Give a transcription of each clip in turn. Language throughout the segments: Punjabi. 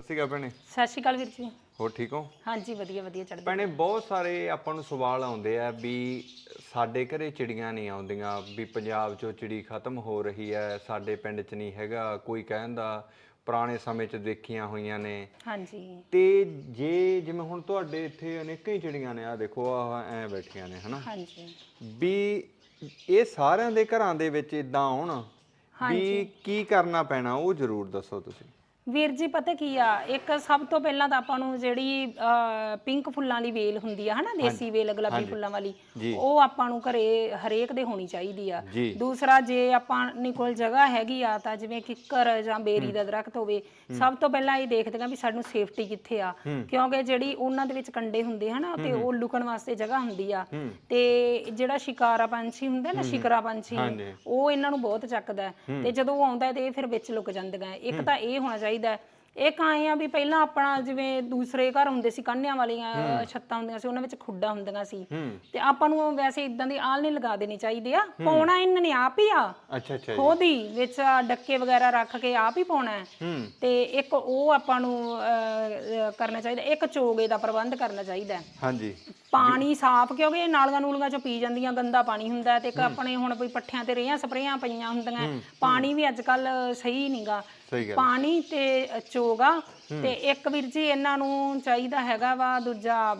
ਸਤਿ ਸ਼੍ਰੀ ਅਕਾਲ ਭੈਣੇ। ਸਤਿ ਸ਼੍ਰੀ ਅਕਾਲ ਵੀਰ ਜੀ। ਹੋਰ ਠੀਕ ਹੋ? ਹਾਂਜੀ ਵਧੀਆ ਵਧੀਆ ਚੜ੍ਹਦੀ ਭੈਣੇ ਬਹੁਤ ਸਾਰੇ ਆਪਾਂ ਨੂੰ ਸਵਾਲ ਆਉਂਦੇ ਆ ਵੀ ਸਾਡੇ ਘਰੇ ਚਿੜੀਆਂ ਨਹੀਂ ਆਉਂਦੀਆਂ ਵੀ ਪੰਜਾਬ 'ਚੋਂ ਚਿੜੀ ਖਤਮ ਹੋ ਰਹੀ ਹੈ ਸਾਡੇ ਪਿੰਡ 'ਚ ਨਹੀਂ ਹੈਗਾ ਕੋਈ ਕਹਿੰਦਾ ਪੁਰਾਣੇ ਸਮੇਂ 'ਚ ਦੇਖੀਆਂ ਹੋਈਆਂ ਨੇ। ਹਾਂਜੀ। ਤੇ ਜੇ ਜਿਵੇਂ ਹੁਣ ਤੁਹਾਡੇ ਇੱਥੇ ਅਨੇਕਾਂ ਹੀ ਚਿੜੀਆਂ ਨੇ ਆ ਦੇਖੋ ਆ ਐ ਬੈਠੀਆਂ ਨੇ ਹਨਾ? ਹਾਂਜੀ। ਵੀ ਇਹ ਸਾਰਿਆਂ ਦੇ ਘਰਾਂ ਦੇ ਵਿੱਚ ਇਦਾਂ ਆਉਣ ਵੀ ਕੀ ਕਰਨਾ ਪੈਣਾ ਉਹ ਜ਼ਰੂਰ ਦੱਸੋ ਤੁਸੀਂ। ਵੀਰ ਜੀ ਪਤਾ ਕੀ ਆ? ਇੱਕ ਸਭ ਤੋਂ ਪਹਿਲਾਂ ਤਾਂ ਆਪਾਂ ਨੂੰ ਜਿਹੜੀ ਪਿੰਕ ਫੁੱਲਾਂ ਦੀ ਵੇਲ ਹੁੰਦੀ ਆ ਹਨਾ? ਦੇਸੀ ਵੇਲ ਗੁਲਾਬੀ ਫੁੱਲਾਂ ਵਾਲੀ। ਉਹ ਆਪਾਂ ਨੂੰ ਘਰੇ ਹਰੇਕ ਦੇ ਹੋਣੀ ਚਾਹੀਦੀ ਆ। ਦੂਸਰਾ ਜੇ ਆਪਾਂ ਨੇ ਕੋਲ ਜਗ੍ਹਾ ਹੈਗੀ ਆ ਤਾਂ ਜਿਵੇਂ ਕਿੱਕਰ ਜਾਂ ਬੇਰੀ ਦਾ ਦਰਖਤ ਹੋਵੇ ਸਭ ਤੋਂ ਪਹਿਲਾਂ ਇਹ ਦੇਖਦੇ ਆ ਵੀ ਸਾਨੂੰ ਸੇਫਟੀ ਕਿੱਥੇ ਆ। ਕਿਉਂਕਿ ਜਿਹੜੀ ਉਹਨਾਂ ਦੇ ਵਿੱਚ ਕੰਡੇ ਹੁੰਦੇ ਹਨਾ? ਤੇ ਉਹ ਲੁਕਣ ਵਾਸਤੇ ਜਗ੍ਹਾ ਹੁੰਦੀ ਆ। ਤੇ ਜਿਹੜਾ ਸ਼ਿਕਾਰਾ ਪੰਛੀ ਹੁੰਦਾ ਨਾ ਸ਼ਿਕਰਾ ਪੰਛੀ। ਉਹ ਇਹਨਾਂ ਨੂੰ ਬਹੁਤ ਚੱਕਦਾ। ਤੇ ਜਦੋਂ ਉਹ ਆਉਂਦਾ ਤੇ ਇਹ ਫਿਰ ਵਿੱਚ ਲੁਕ ਜਾਂਦੀਆਂ। ਹੈ। ਇੱਕ ਤਾਂ ਇਹ ਹੋਣਾ ਚਾਹੀਦਾ ਹੈ। ਇੱਕ ਆਏ ਆ ਵੀ ਪਹਿਲਾਂ ਆਪਣਾ ਜਿਵੇਂ ਦੂਸਰੇ ਘਰ ਹੁੰਦੇ ਸੀ ਕਾਨਿਆਂ ਵਾਲੀਆਂ ਛੱਤਾਂ ਹੁੰਦੀਆਂ ਸੀ ਉਹਨਾਂ ਵਿੱਚ ਖੁੱਡਾ ਹੁੰਦੀਆਂ ਸੀ। ਤੇ ਆਪਾਂ ਨੂੰ ਵੈਸੇ ਇਦਾਂ ਦੀ ਆਲ ਨਹੀਂ ਲਗਾ ਦੇਣੀ ਚਾਹੀਦੀ ਆ। ਪਾਉਣਾ ਇਹਨਾਂ ਨੇ ਆਪ ਹੀ ਆ। ਅੱਛਾ ਅੱਛਾ ਖੁਦ ਹੀ ਵਿੱਚ ਡੱਕੇ ਵਗੈਰਾ ਰੱਖ ਕੇ ਆਪ ਹੀ ਪਾਉਣਾ ਤੇ ਇੱਕ ਉਹ ਆਪਾਂ ਨੂੰ ਕਰਨਾ ਚਾਹੀਦਾ। ਇੱਕ ਚੋਗੇ ਦਾ ਪ੍ਰਬੰਧ ਕਰਨਾ ਚਾਹੀਦਾ ਹਾਂਜੀ। ਪਾਣੀ ਸਾਫ਼ ਕਿਉਂਕਿ ਇਹ ਨਾਲੀਆਂ ਨੂਲੀਆਂ ਚੋਂ ਪੀ ਜਾਂਦੀਆਂ ਗੰਦਾ ਪਾਣੀ ਹੁੰਦਾ ਤੇ ਇੱਕ ਆਪਣੇ ਹੁਣ ਕੋਈ ਪੱਠਿਆਂ ਤੇ ਰੇਹਾਂ ਸਪਰੇਆਂ ਪਈਆਂ ਹੁੰਦੀਆਂ ਪਾਣੀ ਵੀ ਅੱਜ ਕੱਲ ਸਹੀ ਨਹੀਂਗਾ ਸਹੀ ਗੱਲ ਪਾਣੀ ਤੇ ਚੋਗਾ ਤੇ ਇੱਕ ਵੀਰ ਜੀ ਇਹਨਾਂ ਨੂੰ ਚਾਹੀਦਾ ਹੈਗਾ ਵਾ ਦੂਜਾ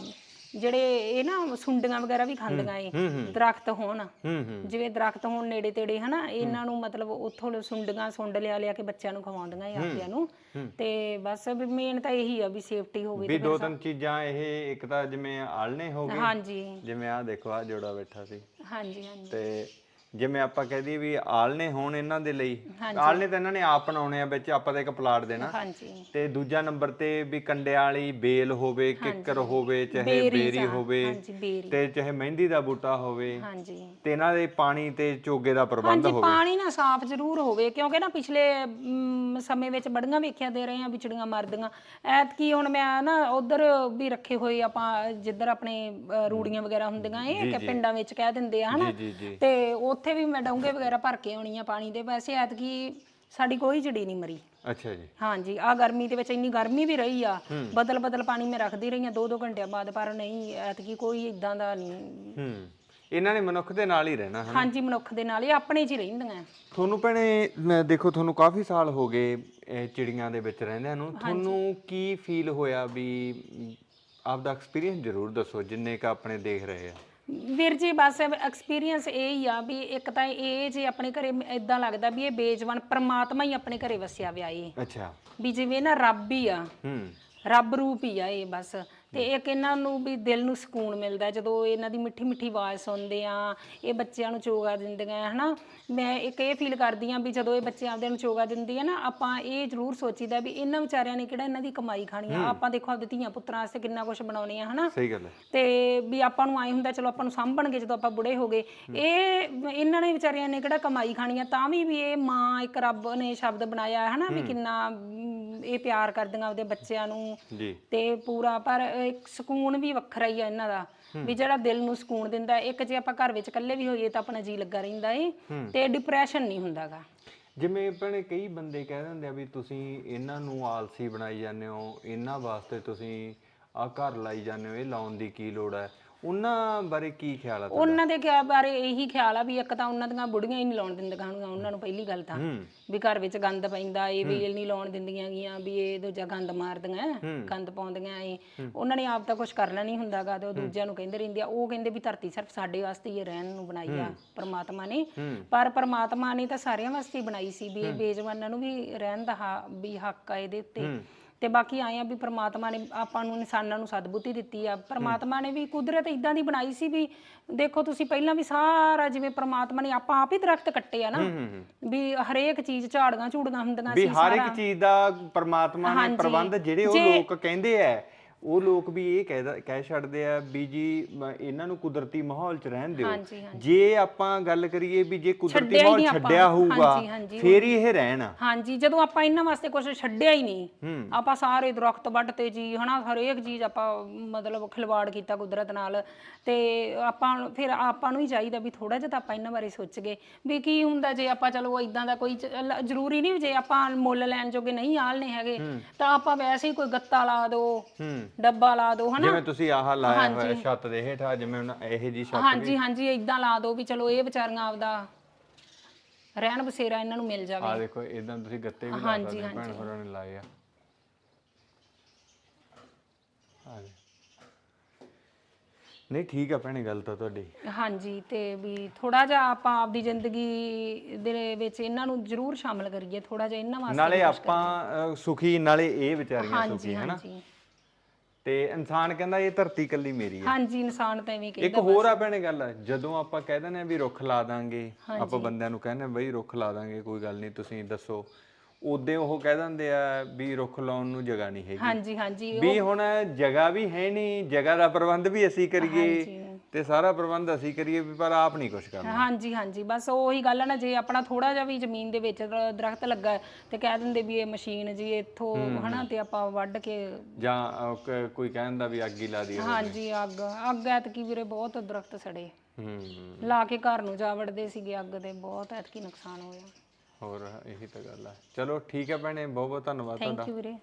ਜਿਹੜੇ ਇਹ ਨਾ ਸੁੰਡੀਆਂ ਵਗੈਰਾ ਵੀ ਖਾਂਦੀਆਂ ਏ ਦਰਖਤ ਹੋਣ। ਜਿਵੇਂ ਦਰਖਤ ਹੋਣ ਨੇੜੇ ਤੇੜੇ ਹਨਾ ਇਹਨਾਂ ਨੂੰ ਮਤਲਬ ਉੱਥੋਂ ਸੁੰਡੀਆਂ ਸੁੰਡ ਲਿਆ ਲਿਆ ਕੇ ਬੱਚਿਆਂ ਨੂੰ ਖਵਾਉਂਦੀਆਂ ਏ ਆਪਿਆਂ ਨੂੰ। ਤੇ ਬਸ ਵੀ ਮੇਨ ਤਾਂ ਇਹੀ ਆ ਵੀ ਸੇਫਟੀ ਹੋਵੇ ਵੀ ਦੋ ਤਿੰਨ ਚੀਜ਼ਾਂ ਇਹ ਇੱਕ ਤਾਂ ਜਿਵੇਂ ਆਲਣੇ ਹੋ ਗਏ ਹਾਂਜੀ। ਜਿਵੇਂ ਆ ਦੇਖੋ ਆ ਜੋੜਾ ਬੈਠਾ ਸੀ। ਹਾਂਜੀ ਹਾਂਜੀ। ਤੇ ਜਿਵੇਂ ਆਪਾਂ ਕਹਿ ਦਈਏ ਵੀ ਆਲਣੇ ਹੋਣ ਇਹਨਾਂ ਦੇ ਲਈ ਆਲਣੇ ਤਾਂ ਇਹਨਾਂ ਨੇ ਆਪ ਬਣਾਉਣੇ ਆ ਵਿੱਚ ਆਪਾਂ ਤਾਂ ਇੱਕ ਪਲਾਟ ਦੇਣਾ। ਹਾਂਜੀ। ਤੇ ਦੂਜਾ ਨੰਬਰ ਤੇ ਵੀ ਕੰਡੇ ਵਾਲੀ ਬੇਲ ਹੋਵੇ ਕਿੱਕਰ ਹੋਵੇ ਚਾਹੇ ਬੇਰੀ ਹੋਵੇ ਤੇ ਚਾਹੇ ਮਹਿੰਦੀ ਦਾ ਬੂਟਾ ਹੋਵੇ ਹਾਂਜੀ। ਤੇ ਇਹਨਾਂ ਦੇ ਪਾਣੀ ਤੇ ਚੋਗੇ ਦਾ ਪ੍ਰਬੰਧ ਹਾਂਜੀ ਹੋਵੇ। ਪਾਣੀ ਨਾ ਸਾਫ਼ ਜ਼ਰੂਰ ਹੋਵੇ ਕਿਉਂਕਿ ਨਾ ਪਿਛਲੇ ਸਮੇਂ ਵਿੱਚ ਬੜੀਆਂ ਵੇਖਿਆ ਦੇ ਰਹੇ ਆ ਵਿਚੜੀਆਂ ਮਰਦੀਆਂ। ਐਤਕੀ ਹੁਣ ਮੈਂ ਨਾ ਉਧਰ ਵੀ ਰੱਖੇ ਹੋਏ ਆਪਾਂ ਜਿੱਧਰ ਆਪਣੇ ਰੂੜੀਆਂ ਵਗੈਰਾ ਹੁੰਦੀਆਂ ਇਹ ਕਿ ਪਿੰਡਾਂ ਵਿੱਚ ਕਹਿ ਦਿੰਦੇ ਆ ਹਨਾ? ਤੇ ਉੱਥੇ ਵੀ ਮੈਂ ਡੋਂਗੇ ਵਗੈਰਾ ਭਰ ਕੇ ਆਉਣੀ ਆ ਪਾਣੀ ਦੇ ਵੈਸੇ ਐਤਕੀ ਸਾਡੀ ਕੋਈ ਚਿੜੀ ਨਹੀਂ ਮਰੀ। ਅੱਛਾ ਜੀ। ਹਾਂਜੀ ਆ ਗਰਮੀ ਦੇ ਵਿੱਚ ਇੰਨੀ ਗਰਮੀ ਵੀ ਰਹੀ ਆ ਬਦਲ ਬਦਲ ਪਾਣੀ ਮੈਂ ਰੱਖਦੀ ਰਹੀ ਆ ਦੋ ਦੋ ਘੰਟਿਆਂ ਬਾਅਦ ਪਰ ਨਹੀਂ ਐਤਕੀ ਕੋਈ ਇਦਾਂ ਦਾ ਨਹੀਂ। ਹੂੰ ਇਹਨਾਂ ਨੇ ਮਨੁੱਖ ਦੇ ਨਾਲ ਹੀ ਰਹਿਣਾ ਹੈ ਹਾਂਜੀ ਮਨੁੱਖ ਦੇ ਨਾਲ ਇਹ ਆਪਣੇ 'ਚ ਹੀ ਰਹਿੰਦੀਆਂ। ਤੁਹਾਨੂੰ ਭੈਣੇ ਦੇਖੋ ਤੁਹਾਨੂੰ ਕਾਫੀ ਸਾਲ ਹੋ ਗਏ ਇਹ ਚਿੜੀਆਂ ਦੇ ਵਿੱਚ ਰਹਿੰਦਿਆਂ ਨੂੰ। ਤੁਹਾਨੂੰ ਕੀ ਫੀਲ ਹੋਇਆ ਵੀ ਆਪਦਾ ਐਕਸਪੀਰੀਅੰਸ ਜ਼ਰੂਰ ਦੱਸੋ ਜਿੰਨੇ ਕ ਆਪਣੇ ਦੇਖ ਰਹੇ ਆ? ਵੀਰ ਜੀ ਬਸ ਐਕਸਪੀਰੀਅੰਸ ਇਹ ਹੀ ਆ ਵੀ ਇੱਕ ਤਾਂ ਇਹ ਜੇ ਆਪਣੇ ਘਰੇ ਇਦਾਂ ਲੱਗਦਾ ਵੀ ਇਹ ਬੇਜਵਾਨ ਪ੍ਰਮਾਤਮਾ ਹੀ ਆਪਣੇ ਘਰੇ ਵਸਿਆ ਵਿਆ ਇਹ ਅੱਛਾ। ਵੀ ਜਿਵੇਂ ਨਾ ਰੱਬ ਹੀ ਆ। ਹੂੰ। ਰੱਬ ਰੂਪ ਹੀ ਆ ਇਹ ਬਸ। ਤੇ ਇੱਕ ਇਹਨਾਂ ਨੂੰ ਵੀ ਦਿਲ ਨੂੰ ਸਕੂਨ ਮਿਲਦਾ ਜਦੋਂ ਇਹਨਾਂ ਦੀ ਮਿੱਠੀ ਮਿੱਠੀ ਆਵਾਜ਼ ਸੁਣਦੇ ਆ ਇਹ ਬੱਚਿਆਂ ਨੂੰ ਚੋਗਾ ਦਿੰਦੀਆਂ ਹਨਾ? ਮੈਂ ਇੱਕ ਇਹ ਫੀਲ ਕਰਦੀ ਆ ਵੀ ਜਦੋਂ ਇਹ ਬੱਚੇ ਆਪਦੇ ਨੂੰ ਚੋਗਾ ਦਿੰਦੀ ਆ ਨਾ ਆਪਾਂ ਇਹ ਜ਼ਰੂਰ ਸੋਚੀਦਾ ਵੀ ਇਹਨਾਂ ਵਿਚਾਰਿਆਂ ਨੇ ਕਿਹੜਾ ਇਹਨਾਂ ਦੀ ਕਮਾਈ ਖਾਣੀ ਆ। ਆਪਾਂ ਦੇਖੋ ਆਪਦੇ ਧੀਆਂ ਪੁੱਤਰਾਂ ਵਾਸਤੇ ਕਿੰਨਾ ਕੁਝ ਬਣਾਉਣੇ ਆ ਹਨਾ? ਸਹੀ ਗੱਲ ਹੈ। ਤੇ ਵੀ ਆਪਾਂ ਨੂੰ ਆਏ ਹੁੰਦਾ ਚਲੋ ਆਪਾਂ ਨੂੰ ਸਾਂਭਣਗੇ ਜਦੋਂ ਆਪਾਂ ਬੁੜੇ ਹੋ ਗਏ। ਇਹ ਇਹਨਾਂ ਨੇ ਵਿਚਾਰਿਆਂ ਨੇ ਕਿਹੜਾ ਕਮਾਈ ਖਾਣੀ ਆ ਤਾਂ ਵੀ ਵੀ ਇਹ ਮਾਂ ਇੱਕ ਰੱਬ ਨੇ ਸ਼ਬਦ ਬਣਾਇਆ ਹੈ ਹਨਾ? ਵੀ ਕਿੰਨਾ ਇਹ ਪਿਆਰ ਕਰਦੀਆਂ ਆਪਦੇ ਬੱਚਿਆਂ ਨੂੰ। ਜੀ। ਤੇ ਪੂਰਾ ਪਰ ਇੱਕ ਸਕੂਨ ਵੀ ਵੱਖਰਾ ਹੀ ਆ ਇਹਨਾਂ ਦਾ। ਵੀ ਜਿਹੜਾ ਦਿਲ ਨੂੰ ਸਕੂਨ ਦਿੰਦਾ। ਇੱਕ ਜੇ ਆਪਾਂ ਘਰ ਵਿੱਚ ਇਕੱਲੇ ਵੀ ਹੋਈਏ ਤਾਂ ਆਪਣਾ ਜੀ ਲੱਗਾ ਰਹਿੰਦਾ ਏ। ਤੇ ਡਿਪਰੈਸ਼ਨ ਨਹੀਂ ਹੁੰਦਾਗਾ ਜਿਵੇਂ ਭੈਣੇ ਕਈ ਬੰਦੇ ਕਹਿ ਦਿੰਦੇ ਆ ਵੀ ਤੁਸੀਂ ਇਹਨਾਂ ਨੂੰ ਆਲਸੀ ਬਣਾਈ ਜਾਂਦੇ ਹੋ ਇਹਨਾਂ ਵਾਸਤੇ ਤੁਸੀਂ ਆ ਘਰ ਲਾਈ ਜਾਂਦੇ ਹੋ ਇਹ ਲਾਉਣ ਦੀ ਕੀ ਲੋੜ ਹੈ? ਉਹਨਾਂ ਬਾਰੇ ਕੀ ਖਿਆਲ ਆ ਉਹਨਾਂ ਦੇ ਕਿਆ ਬਾਰੇ ਇਹੀ ਖਿਆਲ ਆ ਵੀ ਇੱਕ ਤਾਂ ਉਹਨਾਂ ਦੀਆਂ ਬੁੜੀਆਂ ਹੀ ਨਹੀਂ ਲਾਉਣ ਦਿੰਦੀਆਂ ਹੋਣਗੀਆਂ ਉਹਨਾਂ ਨੂੰ ਪਹਿਲੀ ਗੱਲ ਤਾਂ। ਵੀ ਘਰ ਵਿੱਚ ਗੰਦ ਪੈਂਦਾ ਇਹ ਵੇਲ ਨਹੀਂ ਲਾਉਣ ਦਿੰਦੀਆਂ ਗੀਆਂ ਵੀ ਇਹ ਦੂਜਾ ਗੰਦ ਮਾਰਦੀਆਂ ਗੰਦ ਪਾਉਂਦੀਆਂ ਇਹ। ਉਹਨਾਂ ਨੇ ਆਪ ਤਾਂ ਕੁਝ ਕਰਨਾ ਨਹੀਂ ਹੁੰਦਾਗਾ ਤੇ ਉਹ ਦੂਜਿਆਂ ਨੂੰ ਕਹਿੰਦੇ ਰਹਿੰਦੇ ਆ। ਉਹ ਕਹਿੰਦੇ ਵੀ ਧਰਤੀ ਸਿਰਫ ਸਾਡੇ ਵਾਸਤੇ ਹੀ ਰਹਿਣ ਨੂੰ ਬਣਾਈ ਆ ਪਰਮਾਤਮਾ ਨੇ। ਪਰ ਪਰਮਾਤਮਾ ਨੇ ਤਾਂ ਸਾਰਿਆਂ ਵਾਸਤੇ ਬਣਾਈ ਸੀ ਵੀ ਇਹ ਬੇਜਵਾਨਾਂ ਨੂੰ ਵੀ ਰਹਿਣ ਦਾ ਵੀ ਹੱਕ ਆ ਇਹਦੇ ਉੱਤੇ। ਤੇ ਬਾਕੀ ਆਏ ਆ ਵੀ ਪ੍ਰਮਾਤਮਾ ਨੇ ਆਪਾਂ ਨੂੰ ਇਨਸਾਨਾਂ ਨੂੰ ਸਦਬੁੱਧੀ ਦਿੱਤੀ ਆ। ਪ੍ਰਮਾਤਮਾ ਨੇ ਵੀ ਕੁਦਰਤ ਇਦਾਂ ਦੀ ਬਣਾਈ ਸੀ ਵੀ ਦੇਖੋ ਤੁਸੀਂ ਪਹਿਲਾਂ ਵੀ ਸਾਰਾ ਜਿਵੇਂ ਪ੍ਰਮਾਤਮਾ ਨੇ ਆਪਾਂ ਆਪ ਹੀ ਦਰਖਤ ਕੱਟੇ ਆ ਨਾ ਵੀ ਹਰੇਕ ਚੀਜ਼ ਝਾੜੀਆਂ ਝੂੜੀਆਂ ਹੁੰਦੀਆਂ ਵੀ ਸੀ ਹਰ ਇੱਕ ਚੀਜ਼ ਦਾ ਪਰਮਾਤਮਾ ਨੇ ਪ੍ਰਬੰਧ ਜਿਹੜੇ ਉਹ ਲੋਕ ਕਹਿੰਦੇ ਐ ਉਹ ਲੋਕ ਵੀ ਇਹ ਕਹਿ ਕਹਿ ਛੱਡਦੇ ਆ ਵੀ ਜੀ ਮ- ਇਹਨਾਂ ਨੂੰ ਕੁਦਰਤੀ ਮਾਹੌਲ 'ਚ ਰਹਿਣ ਦਿਓ। ਹਾਂਜੀ, ਹਾਂਜੀ। ਜੇ ਆਪਾਂ ਗੱਲ ਕਰੀਏ ਵੀ ਜੇ ਕੁਦਰਤੀ ਛੱਡਿਆ ਹੀ ਮਾਹੌਲ ਨਹੀਂ ਆਪਾਂ। ਛੱਡਿਆ ਹੋਊਗਾ ਹਾਂਜੀ, ਹਾਂਜੀ, ਫੇਰ ਹੀ ਇਹ ਰਹਿਣ ਹਾਂਜੀ ਜਦੋਂ ਆਪਾਂ ਇਹਨਾਂ ਵਾਸਤੇ ਕੁਝ ਛੱਡਿਆ ਹੀ ਨਹੀਂ ਹੂੰ। ਆਪਾਂ ਸਾਰੇ ਦਰਖਤ ਵੱਢਤੇ ਜੀ ਹਨਾ ਹਰੇਕ ਚੀਜ਼ ਆਪਾਂ ਮਤਲਬ ਖਿਲਵਾੜ ਕੀਤਾ ਕੁਦਰਤ ਨਾਲ। ਤੇ ਆਪਾਂ ਨੂੰ- ਫਿਰ ਆਪਾਂ ਨੂੰ ਹੀ ਚਾਹੀਦਾ ਵੀ ਥੋੜਾ ਜਿਹਾ ਤਾਂ ਆਪਾਂ ਇਹਨਾਂ ਬਾਰੇ ਸੋਚੀਏ। ਵੀ ਕੀ ਹੁੰਦਾ ਜੇ ਆਪਾਂ ਚਲੋ ਇਦਾਂ ਦਾ ਕੋਈ ਚ- ਲ- ਜ਼ਰੂਰੀ ਨਹੀਂ ਜੇ ਆਪਾਂ ਮੁੱਲ ਲੈਣ ਜੋਗੇ ਨਹੀਂ ਆਲਨੇ ਹੈਗੇ ਤਾਂ ਆਪਾਂ ਵੈਸੇ ਹੀ ਕੋਈ ਗੱਤਾ ਲਾ ਹੂੰ। ਡੱਬਾ ਲਾ ਦਿਓ ਹਨਾ? ਜਿਵੇਂ ਤੁਸੀਂ ਆਹ ਲਾਇਆ ਹੋਇਆ ਛੱਤ ਦੇ ਹੇਠਾਂ ਜਿਵੇਂ ਹੁਣ ਇਹ ਜੀ ਛੱਤ ਹਾਂਜੀ ਹਾਂਜੀ ਇਦਾਂ ਲਾ ਦਿਓ ਵੀ ਚਲੋ ਇਹ ਵਿਚਾਰੀਆਂ ਆਪਦਾ ਰਹਿਣ ਬਸੇਰਾ ਇਹਨਾਂ ਨੂੰ ਮਿਲ ਜਾਵੇ। ਆ ਦੇਖੋ ਇਦਾਂ ਤੁਸੀਂ ਗੱਤੇ ਵੀ ਲਾ ਸਕਦੇ ਹੋ, ਭੈਣ। ਹੋਰਾਂ ਨੇ ਲਾਏ ਆ। ਨਹੀਂ ਠੀਕ ਆ ਭੈਣੇ ਗੱਲ ਤਾਂ ਤੁਹਾਡੀ। ਹਾਂਜੀ ਤੇ ਵੀ ਥੋੜਾ ਜਿਹਾ ਆਪਾਂ ਆਪਦੀ ਜ਼ਿੰਦਗੀ ਦੇ ਵਿੱਚ ਇਹਨਾਂ ਨੂੰ ਜ਼ਰੂਰ ਸ਼ਾਮਲ ਕਰੀਏ ਥੋੜਾ ਜਿਹਾ ਇਹਨਾਂ ਵਾਸਤੇ ਨਾਲੇ ਆਪਾਂ ਸੁਖੀ ਨਾਲੇ ਇਹ ਵਿਚਾਰੀਆਂ ਸੁਖੀ ਹਨਾ? ਹਾਂਜੀ। ਤੇ ਇਨਸਾਨ ਕਹਿੰਦਾ ਇਹ ਧਰਤੀ ਕੱਲੀ ਮੇਰੀ ਹੈ। ਹਾਂਜੀ ਇਨਸਾਨ ਤਾਂ ਐਵੇਂ ਇੱਕ ਕਹਿੰਦਾ ਹੋਰ ਆ ਭੈਣੇ ਗੱਲ ਜਦੋਂ ਆਪਾਂ ਕਹਿ ਦਿੰਦੇ ਆ ਵੀ ਰੁੱਖ ਲਾ ਦਾਂਗੇ ਆਪਾਂ ਬੰਦਿਆਂ ਨੂੰ ਕਹਿੰਦੇ ਆ ਬਈ ਰੁੱਖ ਲਾ ਦਾਂਗੇ ਕੋਈ ਗੱਲ ਨਹੀਂ ਤੁਸੀਂ ਦੱਸੋ। ਉਦੋਂ ਉਹ ਕਹਿ ਦਿੰਦੇ ਆ ਵੀ ਰੁੱਖ ਲਾਉਣ ਨੂੰ ਜਗ੍ਹਾ ਨਹੀਂ ਹੈਗੀ। ਹਾਂਜੀ ਹਾਂਜੀ ਵੀ ਹੁਣ ਜਗ੍ਹਾ ਵੀ ਹੈ ਨਹੀਂ ਜਗ੍ਹਾ ਦਾ ਪ੍ਰਬੰਧ ਵੀ ਅਸੀਂ ਕਰੀਏ। ਤੇ ਸਾਰਾ ਪ੍ਰਬੰਧ ਅਸੀਂ ਕਰੀਏ ਵੀ ਪਰ ਆਪ ਨਹੀਂ ਕੁਝ ਕਰਨਾ। ਹਾਂਜੀ ਹਾਂਜੀ। ਬਸ ਉਹੀ ਗੱਲ ਹੈ ਨਾ ਜੇ ਆਪਣਾ ਥੋੜਾ ਜਿਹਾ ਵੀ ਜ਼ਮੀਨ ਦੇ ਵਿੱਚ ਦਰ- ਦਰਖਤ ਲੱਗਾ ਹੈ ਤੇ ਕਹਿ ਦਿੰਦੇ ਵੀ ਇਹ ਮਸ਼ੀਨ ਜੀ ਇੱਥੋਂ ਹਨਾ ਤੇ ਆਪਾਂ ਵੱਢ ਕੇ ਜਾਂ ਅਹ, ਕ- ਕੋਈ ਕਹਿੰਦਾ ਵੀ ਅੱਗ ਹੀ ਲਾ ਦੀ ਹਾਂਜੀ ਅੱਗ। ਅੱਗ ਐਤਕੀ ਵੀਰੇ ਬਹੁਤ ਦਰਖਤ ਸੜੇ। ਹੂੰ ਲਾ ਕੇ ਘਰ ਨੂੰ ਜਾ ਵੜਦੇ ਸੀਗੇ ਅੱਗ ਦੇ ਬਹੁਤ ਐਤਕੀ ਨੁਕਸਾਨ ਹੋਇਆ। ਹੋਰ ਇਹੀ ਤਾਂ ਗੱਲ ਆ। ਚਲੋ ਠੀਕ ਹੈ ਭੈਣੇ ਬਹੁਤ ਬਹੁਤ ਧੰਨਵਾਦ ਤੁਹਾਡਾ। ਥੈਂਕ ਯੂ ਵੀਰੇ।